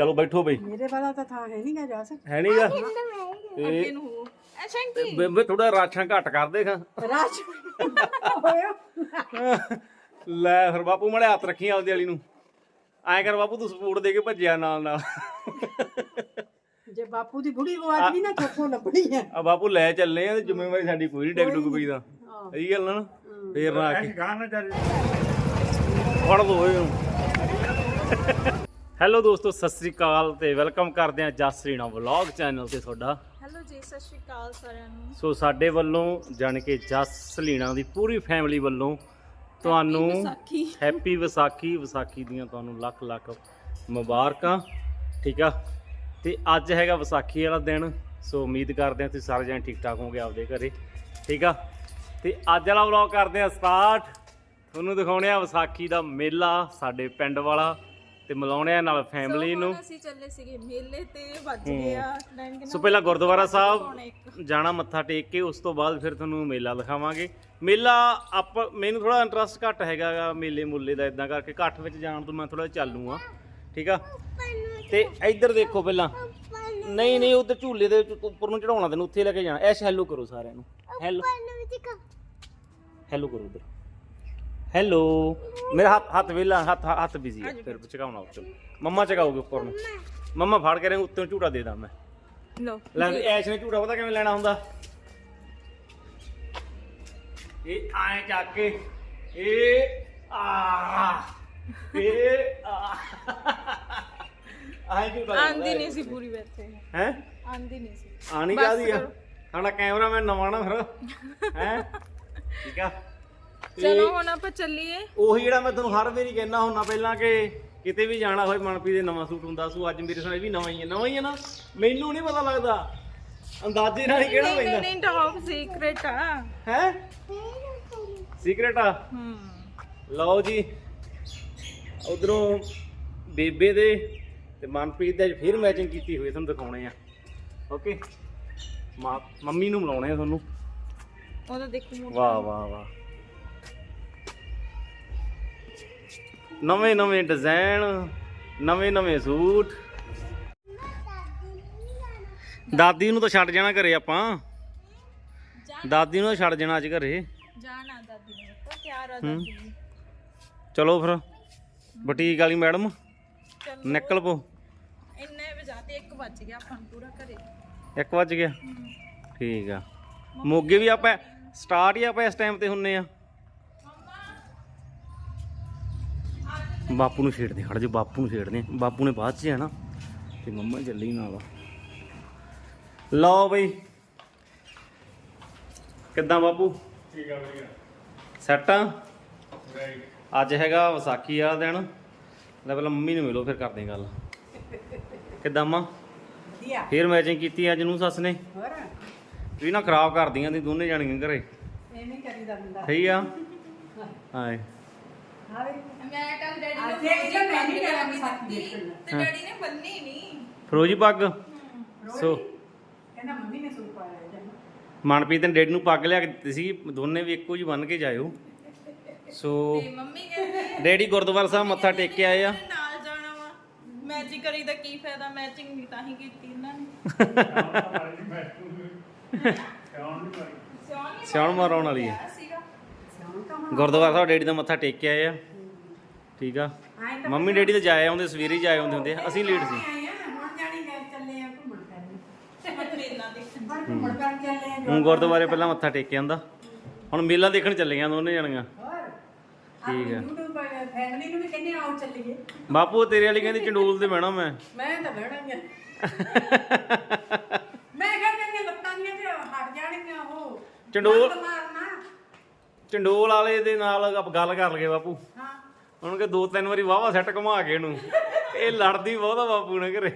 ਚਲੋ ਬੈਠੋ ਬਈ। ਮੇਰੇ ਵਾਲਾ ਤਾਂ ਥਾਂ ਹੈ ਨਹੀਂ ਗਾ ਜਾ ਸਕ ਹੈ ਨਹੀਂਗਾ ਅੱਗੇ ਤੇ ਨੂੰ ਹੋ ਐ ਸ਼ੰਕੀ। ਬੇਬੇ ਥੋੜਾ ਰਾਛਾਂ ਘੱਟ ਕਰ ਦੇ ਖਾਂ ਰਾਜ ਹੋਇਆ ਲੈ ਫਿਰ ਬਾਪੂ ਮੜੇ ਹੱਥ ਰੱਖੀ ਆਪਦੀ ਵਾਲੀ ਨੂੰ। ਐਂ ਕਰ ਬਾਪੂ ਤੂੰ ਸਪੋਰਟ ਦੇ ਕੇ ਭੱਜਿਆ ਨਾਲ ਨਾਲ। ਜੇ ਬਾਪੂ ਦੀ ਬੁੜੀ ਗਵਾਚ ਗਈ ਨਾ ਕਿੱਥੋਂ ਲੱਭਣੀ ਹੈ। ਆ ਬਾਪੂ ਲੈ ਚੱਲੇ ਆ ਤੇ ਜ਼ਿੰਮੇਵਾਰੀ ਸਾਡੀ ਕੋਈ ਨਹੀਂ ਡਿੱਗ ਡੁੱਗ ਪਈ ਦਾ। ਸਹੀ ਗੱਲ ਆ ਨਾ? ਫੇਰ ਨਾ ਆ ਕੇ। ਗਾਂ ਨਾ ਚੱਲ। ਫੜ ਦੋ ਇਹਨੂੰ। ਹੈਲੋ ਦੋਸਤੋ ਸਤਿ ਸ੍ਰੀ ਅਕਾਲ ਤੇ ਵੈਲਕਮ ਕਰਦੇ ਆ ਜਸਰੀਣਾ ਵਲੌਗ ਚੈਨਲ ਤੇ ਤੁਹਾਡਾ। ਹੈਲੋ ਜੀ ਸਤਿ ਸ਼੍ਰੀ ਅਕਾਲ ਸਾਰਿਆਂ ਨੂੰ। ਸੋ ਸਾਡੇ ਵੱਲੋਂ ਜਾਣ ਕੇ ਜਸ ਸਲੀਣਾ ਦੀ ਪੂਰੀ ਫੈਮਿਲੀ ਵੱਲੋਂ ਤੁਹਾਨੂੰ ਵਿਸਾਖੀ। ਹੈਪੀ ਵਿਸਾਖੀ ਵਿਸਾਖੀ ਦੀਆਂ ਤੁਹਾਨੂੰ ਲੱਖ ਲੱਖ ਮੁਬਾਰਕਾਂ ਠੀਕ ਆ? ਤੇ ਅੱਜ ਹੈਗਾ ਵਿਸਾਖੀ ਵਾਲਾ ਦਿਨ ਸੋ ਉਮੀਦ ਕਰਦੇ ਹਾਂ ਤੁਸੀਂ ਸਾਰੇ ਜਣੇ ਠੀਕ ਠਾਕ ਹੋਵੋਗੇ ਆਪਦੇ ਘਰੇ ਠੀਕ ਆ? ਤੇ ਅੱਜ ਵਾਲਾ ਵਲੌਗ ਕਰਦੇ ਆ ਸਟਾਰਟ ਤੁਹਾਨੂੰ ਦਿਖਾਉਣੇ ਆ ਵਿਸਾਖੀ ਦਾ ਮੇਲਾ ਸਾਡੇ ਪਿੰਡ ਵਾਲਾ। ਤੇ ਮਿਲਾਉਣੇ ਆ ਨਾਲ ਫੈਮਿਲੀ ਨੂੰ। ਅਸੀਂ ਚੱਲੇ ਸੀਗੇ ਮੇਲੇ ਤੇ ਵੱਜ ਗਏ ਆ। ਟਾਈਮ ਕਿੰਨਾ ਸੋ ਪਹਿਲਾਂ ਗੁਰਦੁਆਰਾ ਸਾਹਿਬ। ਜਾਣਾ ਮੱਥਾ ਟੇਕ ਕੇ ਉਸ ਤੋਂ ਬਾਅਦ ਫਿਰ ਤੁਹਾਨੂੰ ਮੇਲਾ ਦਿਖਾਵਾਂਗੇ। ਮੇਲਾ ਆਪ ਮੈਨੂੰ ਥੋੜਾ ਇੰਟਰਸਟ ਘੱਟ ਹੈਗਾ ਮੇਲੇ ਮੁੱਲੇ ਦਾ ਇਦਾਂ ਕਰਕੇ ਇਕੱਠ ਵਿੱਚ ਜਾਣ ਤੋਂ ਮੈਂ ਥੋੜਾ ਚਾਲੂ ਆ। ਠੀਕ ਆ? ਤੇ ਇੱਧਰ ਦੇਖੋ ਪਹਿਲਾਂ। ਨਹੀਂ ਨਹੀਂ ਉਧਰ ਝੂਲੇ ਦੇ ਉੱਪਰ ਨੂੰ ਚੜਾਉਣਾ ਤੈਨੂੰ ਉੱਥੇ ਲੈ ਕੇ ਜਾਣਾ। ਐਸ਼ ਹੈਲੋ ਕਰੋ ਸਾਰਿਆਂ ਨੂੰ। ਹੈਲੋ ਹੈਲੋ ਕਰੋ ਉਧਰ। ਹੈਲੋ ਮੇਰਾ ਹੱਥ ਹੱਥ ਵੇਲਾ ਹੱਥ ਹੱਥ ਬਿਜ਼ੀ ਹੈ ਫਿਰ ਚਕਾਉਣਾ ਉੱਤੇ ਮੰਮਾ ਚਕਾਓਗੇ ਉੱਪਰ ਨੂੰ ਮੰਮਾ ਫੜ ਕੇ ਰੇ ਉੱਤੇ ਝੂਟਾ ਦੇ ਦਾਂ ਮੈਂ ਲੋ ਲੈ ਐਸ਼ ਨੇ ਝੂਠਾ ਪਤਾ ਕਿਵੇਂ ਲੈਣਾ ਹੁੰਦਾ ਇਹ ਆਏ ਚੱਕ ਕੇ ਇਹ ਆ ਇਹ ਆ ਆਏ ਝੂਠਾ ਆਂਦੀ ਨਹੀਂ ਸੀ ਪੂਰੀ ਬੈਠੇ ਹੈ ਆਂਦੀ ਨਹੀਂ ਸੀ ਆਣੀ ਕਾਦੀ ਆ। ਸਾਡਾ ਕੈਮਰਾਮੈਨ ਨਵਾਂ ਨਾ ਫਿਰ ਹੈ ਠੀਕ ਆ ਚਲੋ ਹੁਣ ਆਪਾਂ ਚੱਲੀਏ। ਉਹੀ ਜਿਹੜਾ ਮੈਂ ਤੁਹਾਨੂੰ ਹਰ ਵਾਰੀ ਕਹਿਣਾ ਹੁੰਦਾ ਪਹਿਲਾਂ ਕਿ ਕਿਤੇ ਵੀ ਜਾਣਾ ਹੋਏ ਮਨਪ੍ਰੀਤ ਦੇ ਨਵਾਂ ਸੂਟ ਹੁੰਦਾ ਸੂ ਅੱਜ ਮੇਰੇ ਸਾਲੇ ਵੀ ਨਵਾਂ ਹੀ ਹੈ ਨਵਾਂ ਹੀ ਹੈ ਨਾ। ਮੈਨੂੰ ਨਹੀਂ ਪਤਾ ਲੱਗਦਾ। ਅੰਦਾਜ਼ੇ ਨਾਲ ਹੀ ਕਿਹੜਾ ਨਹੀਂ ਪੈਂਦਾ। ਨਹੀਂ ਨਹੀਂ ਟੌਪ ਸੀਕ੍ਰੇਟ ਆ। ਹੈ? ਸੀਕ੍ਰੇਟ ਆ? ਹੂੰ। ਲਓ ਜੀ ਉਧਰੋਂ ਬੇਬੇ ਦੇ ਤੇ ਮਨਪ੍ਰੀਤ ਦੇ ਫਿਰ ਮੈਚਿੰਗ ਕੀਤੀ ਹੋਈ ਤੁਹਾਨੂੰ ਦਿਖਾਉਣੇ ਆ। ਓਕੇ ਮੰਮੀ ਨੂੰ ਮਿਲਾਉਣੇ ਆ ਤੁਹਾਨੂੰ। ਉਹਦਾ ਦੇਖੋ। ਵਾਹ ਵਾਹ ਵਾਹ। ਨਵੇਂ ਨਵੇਂ ਡਿਜ਼ਾਈਨ ਨਵੇਂ ਨਵੇਂ ਸੂਟ। ਦਾਦੀ ਨੂੰ ਤਾਂ ਛੱਡ ਜਾਣਾ ਘਰੇ ਆਪਾਂ। ਦਾਦੀ ਨੂੰ ਤਾਂ ਛੱਡ ਜਾਣਾ ਅੱਜ ਘਰੇ। ਜਾਣਾ ਦਾਦੀ ਨੇ ਤਾਂ ਤਿਆਰ ਆ ਦਾਦੀ ਵੀ। ਚਲੋ ਫਿਰ ਬੁਟੀਕ ਵਾਲੀ ਮੈਡਮ ਨਿਕਲ ਪੋ। ਇੰਨੇ ਵਜਾਤੇ 1 ਵੱਜ ਗਿਆ ਆਪਾਂ ਪੂਰਾ ਘਰੇ। 1 ਵਜ ਗਿਆ। ਠੀਕ ਆ। ਮੋਗੇ ਵੀ ਆਪਾਂ ਸਟਾਰਟ ਹੀ ਆਪਾਂ ਇਸ ਟਾਈਮ ਤੇ ਹੁੰਨੇ ਆ। ਬਾਪੂ ਨੂੰ ਛੇੜਦੇ ਖੜ ਜਾ ਬਾਪੂ ਨੂੰ ਛੇੜਦੇ ਬਾਪੂ ਨੇ ਬਾਅਦ ਚ ਜਾਣਾ ਤੇ ਮੰਮਾ ਚੱਲੀ ਨਾਲ। ਲਓ ਬਈ। ਕਿੱਦਾਂ ਬਾਪੂ? ਠੀਕ ਆ ਵਧੀਆ। ਸੈੱਟ ਆ? ਅੱਜ ਹੈਗਾ ਵਿਸਾਖੀ ਵਾਲਾ ਦਿਨ। ਲੈ ਪਹਿਲਾਂ ਮੰਮੀ ਨੂੰ ਮਿਲੋ ਫਿਰ ਕਰਦੇ ਗੱਲ। ਕਿੱਦਾਂ ਮਾਂ? ਵਧੀਆ। ਫੇਰ ਮੈਚਿੰਗ ਕੀਤੀ ਅੱਜ ਨੂੰ ਸੱਸ ਨੇ? ਹੋਰ? ਵੀ ਨਾ ਖਰਾਬ ਕਰਦੀਆਂ ਦੀ ਦੋਨੇ ਜਾਣੀਆਂ ਘਰੇ। ਐਵੇਂ ਕਰੀਦਾ ਹੁੰਦਾ ਸਹੀ ਆ? ਹਾਏ। ਹਾਂ ਵੀ ਮੈਂ ਕੱਲ ਮੈਂ ਨਹੀਂ ਦੇਖਣ ਡੈਡੀ ਨੇ ਨਹੀਂ। ਫਰੋਜੀ ਪੱਗ? ਸੋ। ਕਹਿੰਦਾ ਮੰਮੀ ਨੇ ਸੂਟ ਪਾਇਆ ਜਨ ਮਨਪ੍ਰੀਤ ਨੇ ਡੈਡੀ ਨੂੰ ਪੱਗ ਲਿਆ ਕੇ ਦਿੱਤੀ ਸੀ ਦੋਨੇ ਵੀ ਇੱਕੋ ਜਿਹੀ ਬੰਨ ਕੇ ਜਾਇਓ। ਸੋ ਤੇ ਮੰਮੀ ਕਹਿੰਦੇ ਡੈਡੀ ਗੁਰਦੁਆਰਾ ਸਾਹਿਬ ਮੱਥਾ ਟੇਕ ਕੇ ਆਏ ਆ। ਨਾਲ ਜਾਣਾ ਵਾ। ਮੈਚਿੰਗ ਕਰੀ ਦਾ ਕੀ ਫਾਇਦਾ ਮੈਚਿੰਗ ਨਹੀਂ ਤਾਂ ਹੀ ਕੀਤੀ ਇਹਨਾਂ ਨੇ। ਸਿਆਣੀ ਸਿਆਣ ਮਾਰਾਉਣ ਵਾਲੀ ਹੈ। ਸੀਗਾ ਸਿਆਉਣ ਤਾਂ ਹੁਣ ਗੁਰਦੁਆਰਾ ਸਾਹਿਬ ਡੈਡੀ ਦਾ ਮੱਥਾ ਟੇਕ ਕੇ ਆਏ ਆ। ਠੀਕ ਆ। ਤਾਂ ਮੰਮੀ ਡੈਡੀ ਤਾਂ ਜਾਏ ਆਉਂਦੇ ਸਵੇਰੇ ਹੀ ਜਾਏ ਆਉਂਦੇ ਹੁੰਦੇ ਆ। ਅਸੀਂ ਲੇਟ ਸੀ। ਆਏ ਆ ਹੁਣ ਜਾਣੀ ਗਏ ਚੱਲੇ ਆ ਘੁੰਮਣ ਫਿਰਨ। ਹੁਣ ਮੇਲਾ ਦੇਖਣ ਹੁਣ ਘੁੰਮਣ ਫਿਰਨ ਚੱਲੇ ਆ ਹੁਣ ਗੁਰਦੁਆਰੇ ਪਹਿਲਾਂ ਮੱਥਾ ਟੇਕ ਕੇ ਆਂਦਾ। ਹੁਣ ਮੇਲਾ ਦੇਖਣ ਚੱਲੀਆਂ ਦੋਨੇ ਜਣੀਆਂ। ਹੋਰ? ਠੀਕ ਆ। YouTube ਫੈਮਿਲੀ ਨੂੰ ਵੀ ਕਹਿੰਦੇ ਆਓ ਚੱਲੀਏ। ਬਾਪੂ ਤੇਰੇ ਵਾਲੀ ਕਹਿੰਦੀ ਚੰਡੋਲ ਤੇ ਬਹਿਣਾ ਮੈਂ। ਮੈਂ ਤਾਂ ਬਹਿਣਾ ਹੀ ਆ ਮੈਂ ਕਹਿੰਦੀ ਲੱਤਾਂ ਦੀਆਂ ਤੇ ਹਟ ਜਾਣਗੀਆਂ ਉਹ। ਚੰਡੋਲ- ਲੱਤ ਮਾਰਨਾ। ਚੰਡੋਲ ਵਾਲੇ ਦੇ ਨਾਲ ਆਪਾਂ ਗੱਲ ਕਰ ਲਗੇ ਬਾਪੂ। ਹਾਂ। ਉਹਨਾਂ ਕੇ ਦੋ ਤਿੰਨ ਵਾਰੀ ਵਾਵਾ ਸੈੱਟ ਘੁਮਾ ਕੇ ਇਹਨੂੰ। ਇਹ ਲੜਦੀ ਬਹੁਤਾ ਬਾਪੂ ਨਾਲ ਘਰੇ।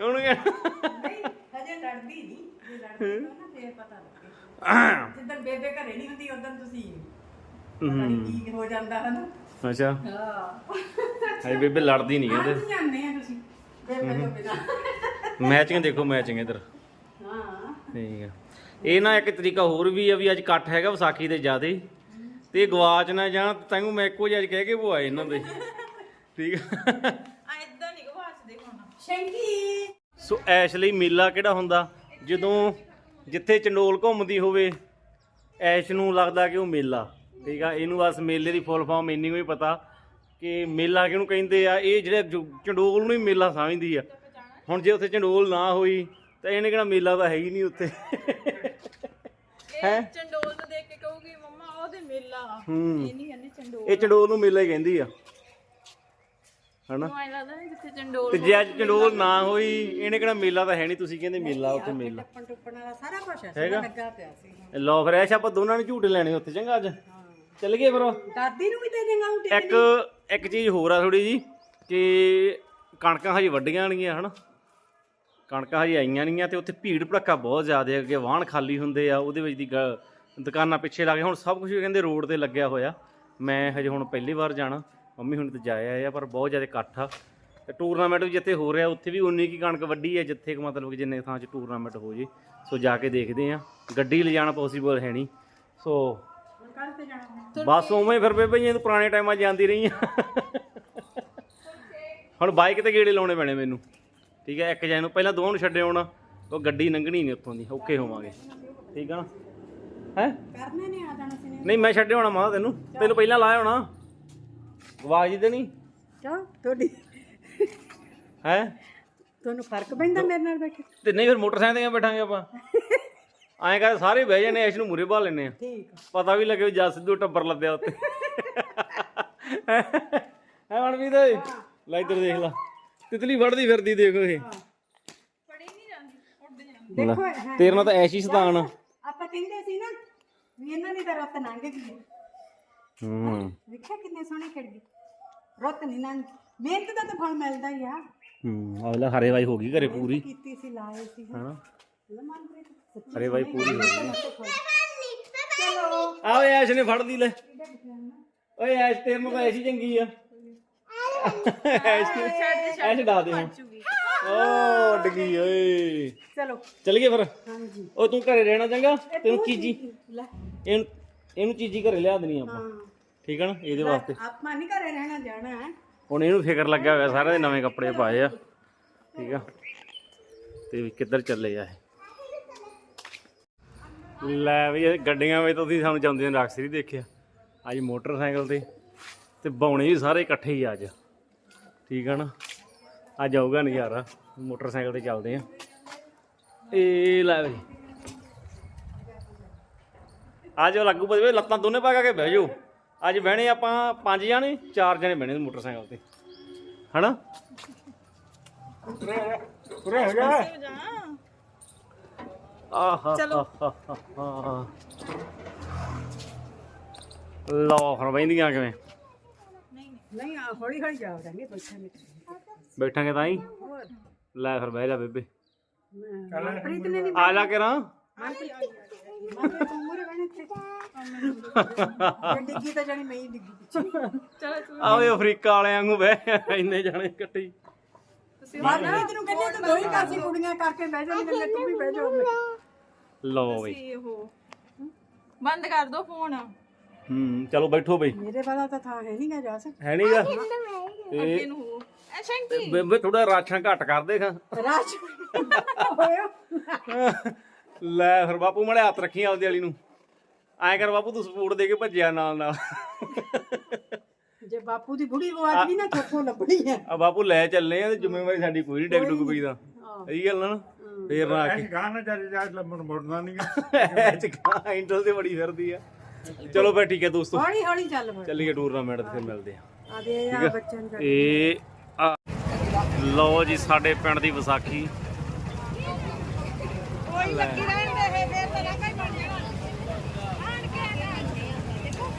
ਉਹਨੂੰ ਕਹਿ ਨਹੀਂ ਹਜੇ ਲੜਦੀ ਨਹੀਂ। ਜੇ ਲੜਦੀ ਨਾ ਫੇਰ ਪਤਾ ਲੱਗੇ। ਜਿੱਦਣ ਬੇਬੇ ਘਰੇ ਨਹੀਂ ਹੁੰਦੀ ਉਦੋਂ ਤੁਸੀਂ ਪਤਾ ਨਹੀਂ ਕੀ ਹੋ ਜਾਂਦਾ ਹੈ ਨਾ ਅੱਛਾ। ਹਾਂ। ਹਾਏ ਬੇਬੇ ਲੜਦੀ ਨਹੀਂ ਕਹਿੰਦੇ। ਜਾਂਦੇ ਆ ਤੁਸੀਂ। ਬੇਬੇ ਤੋਂ ਬਿਨਾ। ਮੈਚਿੰਗ ਦੇਖੋ ਮੈਚਿੰਗ ਇਧਰ। ਹਾਂ। ਠੀਕ ਆ। ਇਹ ਨਾ ਇੱਕ ਤਰੀਕਾ ਹੋਰ ਵੀ ਆ ਵੀ ਅੱਜ ਇਕੱਠ ਹੈਗਾ ਵਿਸਾਖੀ ਦੇ ਜਿਆਦੇ। ਤੇ ਇਹ ਗਵਾਚ ਨਾ ਜਾਣ ਤੈਨੂੰ ਮੈਂ ਇੱਕੋ ਜਿਹਾ ਅੱਜ ਕਹਿ ਕੇ ਬੁਆਏ ਇਹਨਾਂ ਦੇ। ਠੀਕ ਆ? ਆ ਇਦਾਂ ਨਹੀਂ ਗਵਾਚਦੇ ਸ਼ੰਕੀ। ਸੋ ਐਸ਼ ਲਈ ਮੇਲਾ ਕਿਹੜਾ ਹੁੰਦਾ? ਜਦੋਂ ਜਿੱਥੇ ਚੰਡੋਲ ਘੁੰਮਦੀ ਹੋਵੇ ਐਸ਼ ਨੂੰ ਲੱਗਦਾ ਕਿ ਉਹ ਮੇਲਾ। ਠੀਕ ਆ? ਇਹਨੂੰ ਬਸ ਮੇਲੇ ਦੀ ਫੁੱਲ ਫਾਰਮ ਇੰਨੀ ਵੀ ਪਤਾ ਕਿ ਮੇਲਾ ਕਿਹਨੂੰ ਕਹਿੰਦੇ ਆ। ਇਹ ਜਿਹੜੇ ਚੰਡੋਲ ਨੂੰ ਹੀ ਮੇਲਾ ਸਮਝਦੀ ਆ। ਹੁਣ ਜੇ ਉੱਥੇ ਚੰਡੋਲ ਨਾ ਹੋਈ ਤਾਂ ਇਹਨੇ ਕਿਹੜਾ ਮੇਲਾ ਤਾਂ ਹੈ ਹੀ ਨਹੀਂ ਉੱਥੇ। ਇਹ ਚੰਡੋਲ ਨੂੰ ਦੇਖ ਕੇ ਕਹੂਗੀ ਹੂੰ। ਇਹ ਨਹੀਂ ਕਹਿੰਦੇ ਚੰਡੋਲ। ਇਹ ਚੰਡੋਲ ਨੂੰ ਮੇਲਾ ਹੀ ਕਹਿੰਦੀ ਆ। ਹਨਾ? ਨੂੰ ਐਂ ਲੱਗਦਾ ਨਾ ਜਿੱਥੇ ਚੰਡੋਲ ਤੇ ਜੇ ਅੱਜ ਚੰਡੋਲ ਨਾ ਹੋਈ ਇਹਨੇ ਕਿਹੜਾ ਮੇਲਾ ਤਾਂ ਹੈ ਨਹੀਂ ਤੁਸੀਂ ਕਹਿੰਦੇ ਮੇਲਾ ਉੱਥੇ ਮੇਲਾ। ਟੱਪਣ ਟੁੱਪਣ ਵਾਲਾ ਸਾਰਾ ਕੁਝ ਹੈ ਹੈਗਾ? ਲੱਗਾ ਪਿਆ ਸੀ। ਲਓ ਫਿਰ ਐਸ਼ ਆਪਾਂ ਦੋਨਾਂ ਨੇ ਝੂਟੇ ਲੈਣੇ ਉੱਥੇ ਚੰਗਾ ਅੱਜ। ਚੱਲ ਗਏ ਫਿਰ ਦਾਦੀ ਨੂੰ ਵੀ ਦੇ ਦੇਗਾ ਉਹ ਇੱਕ ਇੱਕ ਚੀਜ਼ ਹੋਰ ਆ ਥੋੜੀ ਜੀ ਕਿ ਕਣਕਾਂ ਹਜੇ ਵੱਡੀਆਂ ਨਹੀਂਆਂ ਹਨਾ? ਕਣਕਾਂ ਹਜੇ ਆਈਆਂ ਨਹੀਂਆਂ ਤੇ ਉੱਥੇ ਭੀੜ ਭੜੱਕਾ ਬਹੁਤ ਜ਼ਿਆਦਾ ਹੈ ਅੱਗੇ ਵਾਹਣ ਖਾਲੀ ਹੁੰਦੇ ਆ ਉਹਦੇ ਵਿੱਚ ਦੀ ਗ- ਦੁਕਾਨਾਂ ਪਿੱਛੇ ਲੱਗੇ ਹੁਣ ਸਭ ਕੁਝ ਕਹਿੰਦੇ ਰੋਡ ਤੇ ਲੱਗਿਆ ਹੋਇਆ। ਮੈਂ ਹਜੇ ਹੁਣ ਪਹਿਲੀ ਵਾਰ ਜਾਣਾ। ਮੰਮੀ ਹੁਣ ਤੇ ਜਾਇਆ ਆ, ਪਰ ਬਹੁਤ ਜ਼ਿਆਦਾ ਇਕੱਠ ਆ। ਤੇ ਟੂਰਨਾਮੈਂਟ ਵੀ ਜਿੱਥੇ ਹੋ ਰਿਹਾ, ਉੱਥੇ ਵੀ ਉਨੀ ਕੀ ਕਣਕ ਵੱਡੀ ਹੈ ਜਿੱਥੇ ਕੁ ਮਤਲਬ ਕਿ ਜਿੰਨੇ ਥਾਂ 'ਚ ਟੂਰਨਾਮੈਂਟ ਹੋ ਜੇ। ਸੋ ਜਾ ਕੇ ਦੇਖਦੇ ਆ। ਗੱਡੀ ਲਿਜਾਣਾ ਪੋਸੀਬਲ ਹੈ ਨਹੀਂ। ਸੋ ਕੱਲ ਬਸ ਉਵੇਂ ਫਿਰ ਬੇਬੇ ਜੀ ਪੁਰਾਣੇ ਟਾਈਮਾਂ 'ਚ ਜਾਂਦੀ ਰਹੀ ਆ ਹੁਣ ਬਾਈਕ ਤੇ ਗੇੜੇ ਲਾਉਣੇ ਪੈਣੇ ਮੈਨੂੰ। ਠੀਕ ਹੈ, ਇੱਕ ਜੈ ਨੂੰ ਪਹਿਲਾਂ ਦੋਵਾਂ ਨੂੰ ਛੱਡੇ ਆਉਣਾ ਉਹ ਗੱਡੀ ਲੰਘਣੀ ਨਹੀਂ ਉੱਥੋਂ ਦੀ ਓਕੇ ਹੋਵਾਂਗੇ। ਠੀਕ ਆ ਨਾ? ਹੈ? ਕਰਨੇ ਨੇ ਆ ਜਾਣਾ ਸੀ। ਨਹੀਂ ਮੈਂ ਛੱਡੇ ਆਉਣਾ ਮਾਂ ਤੈਨੂੰ। ਤੈਨੂੰ ਪਹਿਲਾਂ ਲਾਇਆ ਹੋਣਾ ਆਵਾਜ਼ ਹੀ ਤੇ ਨਹੀਂ ਕਿਉਂ ਤੁਹਾਡੀ ਹੈ? ਤੁਹਾਨੂੰ ਫ਼ਰਕ ਪੈਂਦਾ ਮੇਰੇ ਨਾਲ ਬੈਠੇ। ਤੇ ਨਹੀਂ ਫਿਰ ਮੋਟਰਸਾਈਕਲ ਤੇ ਬੈਠਾਂਗੇ ਆਪਾਂ? ਐਂ ਕਰ ਸਾਰੇ ਬਹਿ ਜਾਂਦੇ ਐਸ਼ ਨੂੰ ਮੂਰੇ ਭਾ ਲੈਨੇ ਆ। ਠੀਕ। ਪਤਾ ਵੀ ਲੱਗੇ ਵੀ ਜਾ ਸਿੱਧੂ ਟੱਬਰ ਲੱਦਿਆ ਉੱਤੇ। ਹੈ ਮਨਵੀਰ ਓਏ? ਲੈ ਇੱਧਰ ਦੇਖ ਲਾ। ਤਿਤਲੀ ਵੜਦੀ ਫਿਰਦੀ ਦੇਖੋ ਇਹ ਫੜੀ ਨਹੀਂ ਜਾਂਦੀ ਉੱਡ ਜਾਂਦੀ। ਦੇਖੋ ਤੇਰੇ ਨਾਲ ਤਾਂ ਐਸ਼ੀ ਸ਼ੈਤਾਨ ਆਪਾਂ ਕਹਿੰਦੇ ਸੀ ਨਾ ਵੀ ਇਹਨਾਂ ਦੀ ਤਾਂ ਰੁੱਤ ਲੰਘ ਗਈ ਹੈ। ਹੂੰ। ਵੇਖਿਆ ਕਿੰਨੇ ਸੋਹਣੇ ਖਿੜ ਗਏ। ਰੁੱਤ ਨਹੀਂ ਲੰਘ ਮਿਹਨਤ ਦਾ ਤਾਂ ਫਲ ਮਿਲਦਾ ਹੀ ਆ। ਹੂੰ ਅਗਲਾ ਹਰੇ ਵਾਈ ਹੋ ਗਈ ਘਰੇ ਪੂਰੀ। ਕੀਤੀ ਸੀ ਲਾਏ ਸੀ। ਹਨਾ? ਲੈ ਮਨਪ੍ਰੀਤ ਸੱਚੀ ਹਰੇ ਵਾਈ ਪੂਰੀ ਹੋ ਗਈ। ਚਲੋ। ਆ ਓਏ ਐਸ਼ ਨੇ ਫੜ ਲਈ ਲੈ। ਓਏ ਐਸ਼ ਤੇਰੇ ਨੂੰ ਤਾਂ ਐਸ਼ੀ ਚੰਗੀ ਆ। ਐਸ਼ ਐਸ਼ ਡਾ ਦੇ ਹੁਣ। ਓ ਉੱਡ ਗਈ ਓਏ। ਚਲੋ। ਚੱਲ ਗਏ ਫਿਰ। ਹਾਂਜੀ। ਓ ਤੂੰ ਘਰੇ ਰਹਿਣਾ ਚੰਗਾ? ਤੈਨੂੰ ਚੀਜੀ ਲੈ। ਇਹਨੂੰ ਇਹਨੂੰ ਚੀਜੀ ਘਰੇ ਲਿਆ ਦੇਣੀ ਆਪਾਂ। ਠੀਕ ਹੈ ਨਾ? ਇਹਦੇ ਵਾਸਤੇ। ਆਪਾਂ ਨਹੀਂ ਘਰੇ ਰਹਿਣਾ ਜਾਣਾ ਹੈ। ਹੁਣ ਇਹਨੂੰ ਫਿਕਰ ਲੱਗਿਆ ਹੋਇਆ ਸਾਰੇ ਦੇ ਨਵੇਂ ਕੱਪੜੇ ਪਾਏ ਆ। ਠੀਕ ਆ? ਤੇ ਵੀ ਕਿੱਧਰ ਚੱਲੇ ਆ ਇਹ? ਲੈ ਵੀ ਇਹ ਗੱਡੀਆਂ ਵਿੱਚ ਤੁਸੀਂ ਸਾਨੂੰ ਜਾਂਦੇ ਨੇ ਰਾਕਸਰੀ ਦੇਖਿਆ। ਅੱਜ ਮੋਟਰਸਾਈਕਲ ਤੇ ਤੇ ਬਾਉਣੇ ਵੀ ਸਾਰੇ ਇਕੱਠੇ ਹੀ ਆ ਅੱਜ। ਠੀਕ ਆ ਨਾ? ਅੱਜ ਆਊਗਾ ਨਜ਼ਾਰਾ ਮੋਟਰਸਾਈਕਲ ਤੇ ਚੱਲਦੇ ਆ ਇਹ ਲੈ ਵੀ। ਅੱਜ ਲੱਗੂ ਪਵੇ ਲੱਤਾਂ ਦੋਨੇ ਪਾ ਕੇ ਬਹਿ ਜਾਓ। ਅੱਜ ਬਹਿਣੇ ਆਪਾਂ ਪੰਜ ਜਾਣੇ ਚਾਰ ਜਣੇ ਬਹਿਣੇ ਮੋਟਰਸਾਈਕਲ ਤੇ। ਹਨਾ? ਉਰੇ ਹੋ ਜਾ ਆਹਾ ਚਲੋ। ਲਓ ਫਿਰ ਬੈਂਦੀਆਂ ਕਿਵੇਂ? ਨਹੀਂ ਨਹੀਂ ਆ ਹੌਲੀ ਹੌਲੀ ਜਾ ਬੈਠਾ ਨਹੀਂ ਬੈਠਾਂਗੇ ਤਾਂ ਹੀ। ਲੈ ਫਿਰ ਬਹਿ ਜਾ ਬੇਬੇ। ਮੈਂ- ਮਨਪ੍ਰੀਤ ਨੇ ਨਹੀਂ ਆ ਜਾ ਕੇ ਰਾਂ ਮਨਪ੍ਰੀਤ ਤੂੰ ਮੂਰੇ ਬਹਿਣਾ ਇੱਥੇ ਜੇ ਡਿੱਗੀ ਤਾਂ ਜਾਣੀ ਮੈਂ ਹੀ ਡਿੱਗੀ ਪਿੱਛੇ ਚਲੋ ਤੂੰ ਆਵੇ ਅਫਰੀਕਾ ਵਾਲਿਆਂ ਵਾਂਗੂ ਬਹਿ ਇੰਨੇ ਜਾਣੇ ਇਕੱਠੇ ਹੀ। ਤੁਸੀਂ ਮਨਪ੍ਰੀਤ ਨੂੰ ਕਹਿੰਦੇ ਤੂੰ ਦੋ ਹੀ ਕਾਸੀ ਕੁੜੀਆਂ ਕਰਕੇ ਬਹਿ ਜਾ ਮੈਂ ਤੂੰ ਵੀ ਬਹਿ ਜਾ ਲਓ ਬਈ। ਤੁਸੀਂ ਉਹ ਬੰਦ ਕਰ ਦੋ ਫੋਨ। ਹੂੰ ਚਲੋ ਬੈਠੋ ਬਈ। ਮੇਰੇ ਵਾਲਾ ਤਾਂ ਥਾਂ ਹੈ ਨਹੀਂਗਾ ਜਾ ਸਕ ਹੈ ਨਹੀਂਗਾ ਅੱਗੇ ਨੂੰ ਹੋ। ਸ਼ੰਕੀ ਬੇਬੇ ਥੋੜਾ ਰਾਛਾਂ ਘੱਟ ਕਰ ਦੇ ਖਾਂ। ਰਾਜ ਹੋਇਆ। ਲੈ ਫਿਰ ਬਾਪੂ ਮੜੇ ਹੱਥ ਰੱਖੀ ਆਪਦੀ ਵਾਲੀ ਨੂੰ। ਐਂ ਕਰ ਬਾਪੂ ਤੂੰ ਸਪੋਰਟ ਦੇ ਕੇ ਭੱਜਿਆ ਨਾਲ ਨਾਲ। ਜੇ ਬਾਪੂ ਦੀ ਬੁੜੀ ਆਵਾਜ਼ ਵੀ ਨਾ ਕਿੱਥੋਂ ਲੱਭਣੀ ਹੈ ਆ ਬਾਪੂ ਲੈ ਚੱਲੇ ਆ ਤੇ ਜ਼ਿੰਮੇਵਾਰੀ ਸਾਡੀ ਕੋਈ ਨਹੀਂ ਡਿੱਗ ਡੁੱਗ ਪਈ ਤਾਂ। ਸਹੀ ਗੱਲ ਆ ਨਾ ਫੇਰ ਨਾ ਆ ਕੇ। ਗਾਂ ਨਾ ਚੱਲ ਜਾ ਲੰਮਣ ਮੁੜਨਾ ਨਹੀਂ ਚਕਾ ਇੰਟਲ ਤੇ ਬੜੀ ਫਿਰਦੀ ਆ। ਚਲੋ ਫਿਰ ਠੀਕ ਹੈ ਦੋਸਤੋ। ਹੌਲੀ ਹੌਲੀ ਚੱਲ ਬੜ ਚੱਲੀਏ ਟੂਰਨਾਮੈਂਟ ਤੇ ਫਿਰ ਮਿਲਦੇ ਆ। ਆ ਦੇ ਆ। ਬੱਚਿਆਂ ਨੂੰ ਇਹ ਆ ਲਓ ਜੀ ਸਾਡੇ ਪਿੰਡ ਦੀ ਵਿਸਾਖੀ। ਕੋਈ ਲੱਗੀ ਰਹਿਣ ਦੇ ਇਹ ਫੇਰ ਤਾਂ ਰੰਗਾ ਹੀ ਬਣ ਜਾਣਾ। ਆਣ ਕੇ ਆ ਦੇਖੋ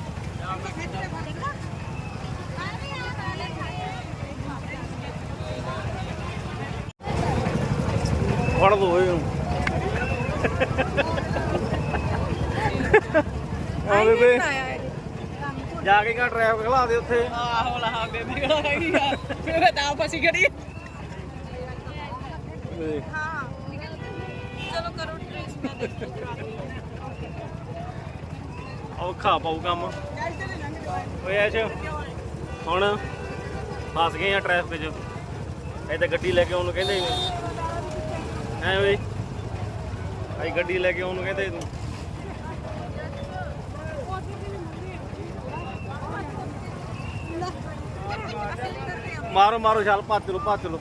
ਫੜ ਦੋ ਇਹਨੂੰ। ਆ ਬੇਬੇ ਜਾ ਕੇ ਕਾ ਟ੍ਰੈਫਿਕ ਖਲਾ ਦੇ ਉੱਥੇ। ਆਹੋ ਲਾ ਬੇਬੇ ਕਿਹੜਾ ਹੈਗੀ ਆ। ਬੇਬੇ ਤਾਂ ਫਸੀ ਖੜੀ ਹਾਂ ਚਲੋ ਕਰੋ ਟ੍ਰੇਸ ਮੈਂ ਦੇਖੀ ਔਖਾ ਪਾਉ ਕੰਮ। ਓਏ ਐਸ਼ ਹੁਣ ਫਸ ਗਏ ਆ ਟ੍ਰੈਫਿਕ 'ਚ। ਤਾਂ ਗੱਡੀ ਲੈ ਕੇ ਉਹਨੂੰ ਕਹਿੰਦੇ ਹੀ ਐ ਓਏ? ਆਈ ਗੱਡੀ ਲੈ ਕੇ ਉਹਨੂੰ ਕਹਿੰਦੇ ਤੂੰ। ਮਾਰੋ ਮਾਰੋ ਛਾਲ ਭੱਜ ਲੋ ਭੱਜ ਲੋ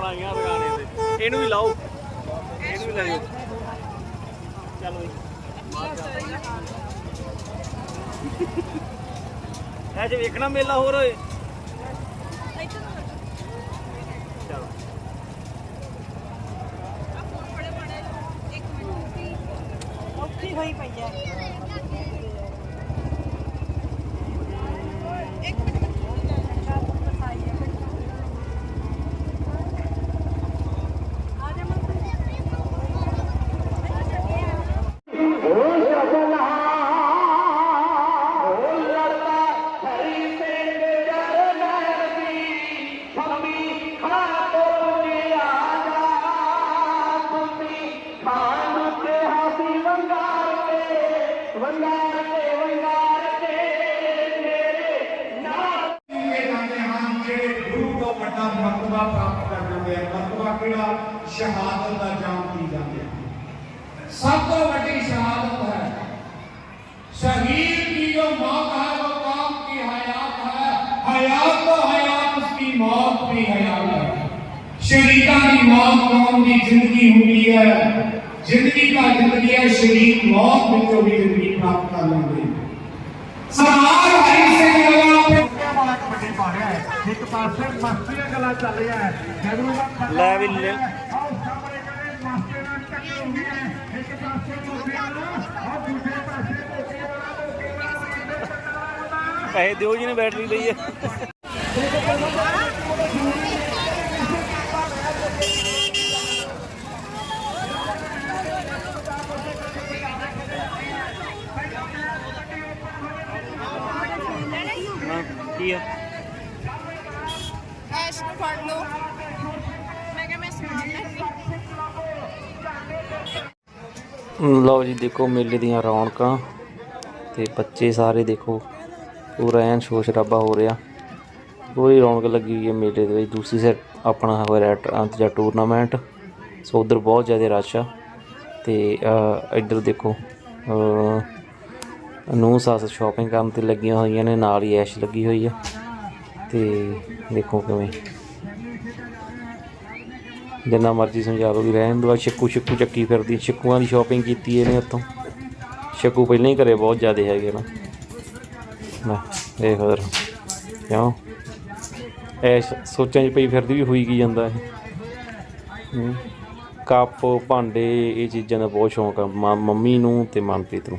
ਹੁਣ ਆ ਤੇ ਇਹਨੂੰ ਵੀ ਲਾਓ। ਇਹਨੂੰ ਵੀ ਲੈ ਚਲੋ ਜੀ ਇਹ ਵੇਖਣਾ ਮੇਲਾ ਹੋਰ ਓਏ। ਦੀ ਹਯਾਤ ਸ਼ਰੀਕਾਂ ਦੀ ਮੌਤ ਕੌਮ ਦੀ ਜ਼ਿੰਦਗੀ ਹੁੰਦੀ ਹੈ। ਜ਼ਿੰਦਗੀ ਦਾ ਜ਼ਿੰਦਗੀ ਹੈ ਸ਼ਰੀਕ ਮੌਤ ਵਿੱਚੋਂ ਵੀ ਜ਼ਿੰਦਗੀ ਪ੍ਰਾਪਤ ਕਰ ਲੈਂਦੇ ਸਰਦਾਰ ਹਰੀ ਸਿੰਘ ਲਗਾ ਪਿੰਡਿਆਂ ਵਾਲਾ ਕਬੱਡੀ ਪਾ ਰਿਹਾ ਹੈ। ਇੱਕ ਪਾਸੇ ਮਸਤੀਆਂ ਗੱਲਾਂ ਚੱਲ ਰਿਹਾ ਹੈ। ਜਦੋਂ ਦਾ ਲੈ ਵੀ ਲੈ। ਆਹ ਸਾਹਮਣੇ ਕਹਿੰਦੇ ਮਸਤੀਆਂ ਨਾਲ ਟੱਕਰ ਹੁੰਦੀ ਹੈ ਇੱਕ ਪਾਸੇ ਮੋਟੀਆਂ ਨਾਲ ਆਹ ਦੂਜੇ ਪਾਸੇ ਮੋਟੀਆਂ ਨਾਲ ਮੋਟੀਆਂ ਨਾਲ ਪੈਸੇ ਦਿਓ ਜੀ ਨੇ ਬੈਟਰੀ ਲਈ ਹੈ। ਕੀ ਹੈ ਐਸ਼ ਨੂੰ ਫੜ ਲਓ। ਮੈਂ ਕਿਹਾ ਮੈਂ ਸਮਾਨ ਲੈਣੀ ਲਓ ਜੀ ਦੇਖੋ ਮੇਲੇ ਦੀਆਂ ਰੌਣਕਾਂ ਤੇ ਬੱਚੇ ਸਾਰੇ ਦੇਖੋ ਪੂਰਾ ਐਨ ਸ਼ੋਰ ਸ਼ਰਾਬਾ ਹੋ ਰਿਹਾ। ਪੂਰੀ ਰੌਣਕ ਲੱਗੀ ਹੋਈ ਹੈ ਮੇਲੇ ਦੇ ਵਿੱਚ। ਦੂਸਰੀ ਸਾਈਡ ਆਪਣਾ ਹੋ ਰਿਹਾ ਅੰਤਜਾ ਟੂਰਨਾਮੈਂਟ ਸੋ ਉਧਰ ਬਹੁਤ ਜ਼ਿਆਦਾ ਰਸ਼ ਆ। ਤੇ ਇੱਧਰ ਦੇਖੋ ਨੂੰ ਸੱਸ ਸ਼ਾਪਿੰਗ ਕਰਨ ਤੇ ਲੱਗੀਆਂ ਹੋਈਆਂ ਨੇ, ਨਾਲ ਹੀ ਐਸ਼ ਲੱਗੀ ਹੋਈ ਆ। ਤੇ ਦੇਖੋ ਕਿਵੇਂ। ਜਿੰਨਾ ਮਰਜ਼ੀ ਸਮਝਾ ਲਓ ਵੀ ਰਹਿਣ ਦੋ ਛਿੱਕੂ ਛਿੱਕੂ ਚੱਕੀ ਫਿਰਦੀ ਛਿੱਕੂਆਂ ਦੀ ਸ਼ਾਪਿੰਗ ਕੀਤੀ ਇਹਨੇ ਉੱਥੋਂ। ਛਿੱਕੂ ਪਹਿਲਾਂ ਹੀ ਘਰੇ ਬਹੁਤ ਜ਼ਿਆਦੇ ਹੈਗੇ ਨਾ। ਲੈ, ਦੇਖ ਉਧਰ ਕਿਉਂ? ਐ ਸੋਚਾਂ 'ਚ ਪਈ ਫਿਰਦੀ ਵੀ ਹੋਈ ਕੀ ਜਾਂਦਾ ਇਹ। ਕੱਪ, ਭਾਂਡੇ, ਇਹ ਚੀਜ਼ਾਂ ਦਾ ਬਹੁਤ ਸ਼ੌਂਕ ਆ। ਮ- ਮੰਮੀ ਨੂੰ ਤੇ ਮਨਪ੍ਰੀਤ ਨੂੰ।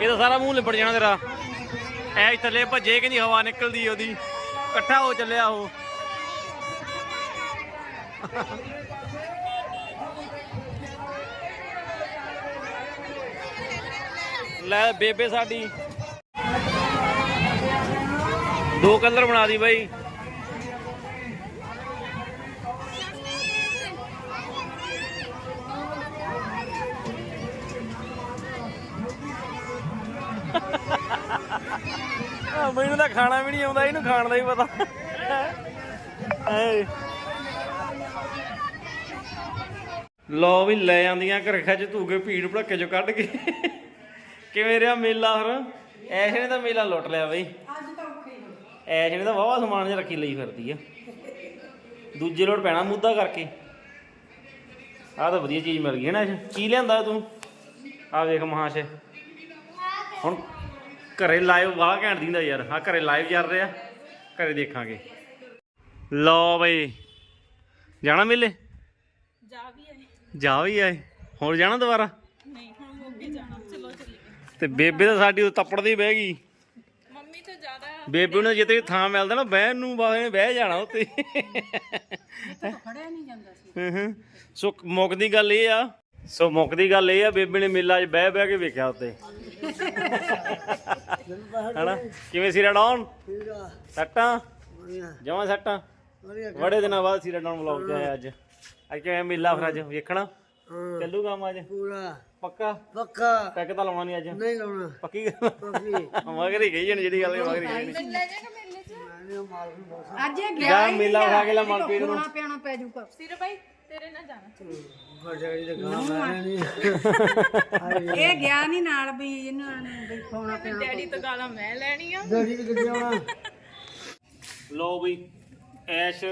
ਇਹ ਤਾਂ ਸਾਰਾ ਮੂੰਹ ਲਿਪੜ ਜਾਣਾ ਤੇਰਾ। ਐ ਥੱਲੇ ਭੱਜੇ ਕਿ ਹਵਾ ਨਿਕਲਦੀ ਉਹਦੀ। ਇਕੱਠਾ ਹੋ ਚੱਲਿਆ ਉਹ। ਲੈ ਬੇਬੇ ਸਾਡੀ। ਦੋ ਕਲਰ ਬਣਾ ਦੀ ਬਾਈ। ਮੈਨੂੰ ਤਾਂ ਖਾਣਾ ਵੀ ਨਹੀਂ ਆਉਂਦਾ, ਇਹਨੂੰ ਖਾਣ ਦਾ ਹੀ ਪਤਾ। ਹਾਏ ਲੋ ਵੀ ਲੈ ਜਾਂਦੀਆਂ ਘਰ ਖੱਜ ਧੂ ਭੀੜ ਭੜੱਕੇ ਚੋਂ ਕੱਢ ਕੇ। ਕਿਵੇਂ ਰਿਹਾ ਮੇਲਾ ਫਿਰ? ਐਸ਼ ਨੇ ਤਾਂ ਮੇਲਾ ਲੁੱਟ ਲਿਆ ਬਈ। ਅੱਜ ਤਾਂ ਔਖੇ ਹੋ ਐਸ਼ ਨੇ ਤਾਂ ਵਾਵਾ ਸਮਾਨ ਜਿਹਾ ਰੱਖੀ ਲਈ ਫਿਰਦੀ ਆ। ਦੂਜੇ ਲੋਟ ਪੈਣਾ ਮੁੱਦਾ ਕਰਕੇ। ਆਹ ਤਾਂ ਵਧੀਆ ਚੀਜ਼ ਮਿਲ ਗਈ ਹੈ ਨਾ ਐਸ਼। ਕੀ ਲਿਆਂਦਾ ਤੂੰ? ਆ ਵੇਖ ਮਹਾਸ਼। ਹੁਣ ਘਰੇ ਲਾਈਵ ਵਾਹ ਘੈਂਟ ਦਿੰਦਾ ਯਾਰ। ਹਾਂ ਘਰੇ ਲਾਈਵ ਚੱਲ ਰਿਹਾ। ਘਰੇ ਦੇਖਾਂਗੇ। ਲਓ ਬਈ। ਜਾਣਾ ਮੇਲੇ ਜਾ ਵੀ ਆਏ। ਜਾ ਵੀ ਆਏ। ਹੋਰ ਜਾਣਾ ਦੁਬਾਰਾ? ਨਹੀਂ ਹੁਣ ਮੋਗੇ ਜਾਣਾ। ਚਲੋ ਚੱਲੀਏ। ਤੇ ਬੇਬੇ ਤਾਂ ਸਾਡੀ ਉਹ ਤੱਪੜਦੀ ਬਹਿ ਗਈ। ਮੰਮੀ ਤਾਂ ਜ਼ਿਆਦਾ ਬੇਬੇ ਨੂੰ ਜਿੱਤੇ ਥਾਂ ਮਿਲਦਾ ਨਾ ਬਹਿਣ ਨੂੰ ਬਾਹਰ ਨੇ ਬਹਿ ਜਾਣਾ ਉੱਤੇ ਖੜਿਆ ਨਹੀਂ ਜਾਂਦਾ ਸੀ। ਹੂੰ ਹੂੰ। ਸੋ ਮੁੱਕਦੀ ਗੱਲ ਇਹ ਆ। ਸੋ ਮੁੱਕਦੀ ਗੱਲ ਇਹ ਆ ਬੇਬੇ ਨੇ ਮੇਲਾ 'ਚ ਬਹਿ ਬਹਿ ਕੇ ਵੇਖਿਆ ਉੱਤੇ। ਹਣਾ ਕਿਵੇਂ ਸਿਰਾ ਡਾਉਨ ਸੱਟਾਂ? ਜਮਾਂ ਸੱਟਾਂ? ਬੜੇ ਦਿਨਾਂ ਬਾਅਦ ਸਿਰਾ ਡਾਉਨ ਵਲੌਗ ਤੇ ਆਇਆ ਅੱਜ। ਅੱਜ ਕਿਵੇਂ ਮੇਲਾ ਫਿਰ ਅੱਜ? ਵੇਖਣਾ? ਚੱਲੂ ਕੰਮ ਅੱਜ? ਪੂਰਾ। ਪੱਕਾ? ਪੱਕਾ। ਪੈਕ ਤਾਂ ਲਾਉਣਾ ਨਹੀਂ ਅੱਜ? ਨਹੀਂ ਲਾਉਣਾ। ਪੱਕੀ ਗੱਲ? ਮਗਰ ਹੀ ਗਈ ਜਣ ਜਿਹੜੀ ਗੱਲ ਹੈ ਮਗਰ ਹੀ ਗਈ ਲੈ ਜਾਏਗਾ ਮੇਲੇ 'ਚ? ਅੱਜ ਇਹ ਗਿਆ ਮੇਲਾ। ਵਿਖਾ ਕੇ ਲੈ ਇਹਨੂੰ ਮਨਪ੍ਰੀਤ ਨੂੰ। ਪਿਆਣਾ ਪੈ ਜਾਊਗਾ। ਸਿਰ ਬਾਈ। ਤੇਰੇ ਨਾਲ ਜਾਣਾ। ਇਹ ਗਿਆ ਨਹੀਂ ਨਾਲ ਵੀ ਇਹਨਾਂ ਨੂੰ ਵੀ ਖਵਾਉਣਾ ਪਿਆਣਾ ਡੈਡੀ ਤੋਂ ਗਾਲਾਂ ਮੈਂ ਲੈਣੀਆਂ। ਦੋਜੀ ਵੀ ਕਿੱਥੇ ਆਉਣਾ? ਲੋ ਬਈ ਐਸ਼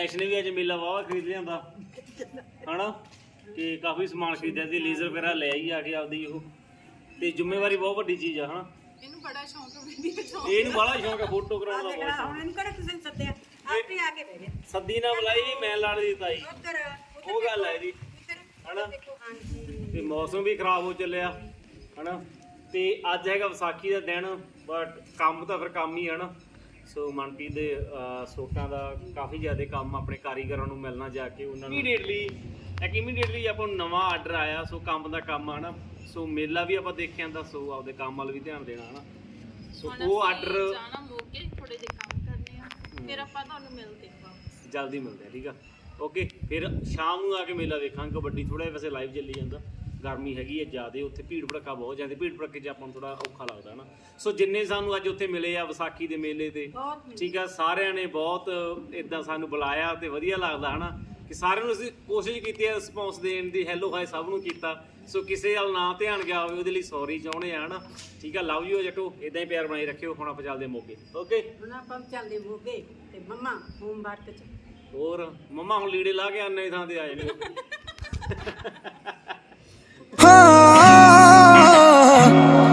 ਐਸ਼ ਨੇ ਵੀ ਅੱਜ ਮੇਲਾ ਵਾਵਾ ਖਰੀਦ ਲਿਆਂਦਾ। ਹਨਾ? ਕਿ ਕਾਫੀ ਸਮਾਨ ਖਰੀਦਿਆ ਸੀ ਲੇਜ਼ਰ ਵਗੈਰਾ ਲੈ ਆਈ ਆ ਕੇ ਆਪਦੀ ਉਹ। ਤੇ ਜ਼ਿੰਮੇਵਾਰੀ ਬਹੁਤ ਵੱਡੀ ਚੀਜ਼ ਆ ਹਨਾ? ਇਹਨੂੰ ਬੜਾ ਸ਼ੌਂਕ ਹੈ ਵੀਡੀਓ ਚ ਇਹਨੂੰ ਬੜਾ ਸ਼ੌਂਕ ਹੈ ਫੋਟੋ ਕਰਾਉਣ ਦਾ ਬਹੁਤ ਹੁਣ ਇਹਨੂੰ ਕਿਹੜਾ ਕਿਸੇ ਨੇ ਸੱਦਿਆ? ਆਪੇ ਆ ਕੇ ਬਹਿ ਗਿਆ ਸੱਦੀ ਨਾ ਬੁਲਾਈ ਮੈਂ ਲੜ ਦੀ ਤਾਈ ਉੱਧਰ ਉਹ ਗੱਲ ਹੈ ਇਹਦੀ ਹਨਾ? ਤੇ ਮੌਸਮ ਵੀ ਖਰਾਬ ਹੋ ਚੱਲਿਆ ਹਨਾ? ਤੇ ਅੱਜ ਹੈਗਾ ਵਿਸਾਖੀ ਦਾ ਦਿਨ ਬਟ ਕੰਮ ਤਾਂ ਫਿਰ ਕੰਮ ਹੀ ਹੈ ਨਾ ਸੋ ਮਨਪ੍ਰੀਤ ਦੇ ਸੂਟਾਂ ਦਾ ਕਾਫੀ ਜ਼ਿਆਦਾ ਕੰਮ ਆਪਣੇ ਕਾਰੀਗਰਾਂ ਨੂੰ ਮਿਲਣਾ ਜਾ ਕੇ ਉਹਨਾਂ ਨੂੰ ਇਮੀਡੀਏਟਲੀ ਇੱਕ ਇਮੀਡੀਏਟਲੀ ਆਪਾਂ ਨੂੰ ਨਵਾਂ ਆਰਡਰ ਆਇਆ ਸੋ ਕੰਮ ਦਾ ਕੰਮ ਆ ਹਨਾ? ਸੋ ਮੇਲਾ ਵੀ ਆਪਾਂ ਦੇਖਿਆ ਤਾਂ ਸੋ ਆਪਦੇ ਕੰਮ ਵੱਲ ਵੀ ਧਿਆਨ ਦੇਣਾ ਹਨਾ? ਸੋ ਉਹ ਆਰਡਰ ਜਾਣਾ ਮੋਗੇ ਥੋੜੇ ਜਿਹੇ ਕੰਮ ਕਰਨੇ ਆ ਫਿਰ ਆਪਾਂ ਤੁਹਾਨੂੰ ਮਿਲਦੇ ਹਾਂ। ਜਲਦੀ ਮਿਲਦੇ ਆ ਠੀਕ ਆ? ਓਕੇ ਫਿਰ ਸ਼ਾਮ ਨੂੰ ਆ ਕੇ ਮੇਲਾ ਵੇਖਾਂਗੇ ਕਬੱਡੀ ਥੋੜਾ ਵੈਸੇ ਲਾਈਵ ਚੱਲੀ ਜਾਂਦਾ। ਗਰਮੀ ਹੈਗੀ ਹੈ ਜ਼ਿਆਦੇ ਉੱਥੇ ਭੀੜ ਭੜੱਕਾ ਬਹੁਤ ਜਾਂਦੀ ਭੀੜ ਭੜੱਕੇ 'ਚ ਆਪਾਂ ਨੂੰ ਥੋੜਾ ਔਖਾ ਲੱਗਦਾ ਨਾ। ਸੋ ਜਿੰਨੇ ਸਾਨੂੰ ਅੱਜ ਉੱਥੇ ਮਿਲੇ ਆ ਵਿਸਾਖੀ ਦੇ ਮੇਲੇ ਤੇ ਠੀਕ ਆ ਸਾਰਿਆਂ ਨੇ ਬਹੁਤ ਇਦਾਂ ਸਾਨੂੰ ਬੁਲਾਇਆ ਤੇ ਵਧੀਆ ਲੱਗਦਾ ਹਨਾ ਕਿ ਸਾਰਿਆਂ ਨੂੰ ਅਸੀਂ ਕੋਸ਼ਿਸ਼ ਕੀਤੀ ਹੈ ਰਿਸਪੌਂਸ ਦੇਣ ਦੀ ਹੈਲੋ ਹਾਈ ਸਭ ਨੂੰ ਕੀਤਾ। ਸੋ ਕਿਸੇ ਵੱਲ ਨਾ ਧਿਆਨ ਗਿਆ ਹੋਵੇ ਉਹਦੇ ਲਈ ਸੌਰੀ ਚਾਹੁੰਦੇ ਆ ਹਨਾ। ਠੀਕ ਆ ਲਵ ਯੂ ਜੱਟੋ ਇਦਾਂ ਹੀ ਪਿਆਰ ਬਣਾਈ ਰੱਖਿਓ ਹੁਣ ਆਪਾਂ ਚੱਲਦੇ ਮੋਗੇ ਓਕੇ ਹੁਣ ਆਪਾਂ ਚੱਲਦੇ ਮੋਗੇ ਤੇ ਮੰਮਾ ਹੋਮਵਰਕ ਚ। ਹੋਰ ਮੰਮਾ ਹੁਣ ਲੀੜੇ ਲਾ ਕੇ ਆਨੇ ਥਾਂ ਤੇ ਆਏ ਨੇ। ਹਾਂ।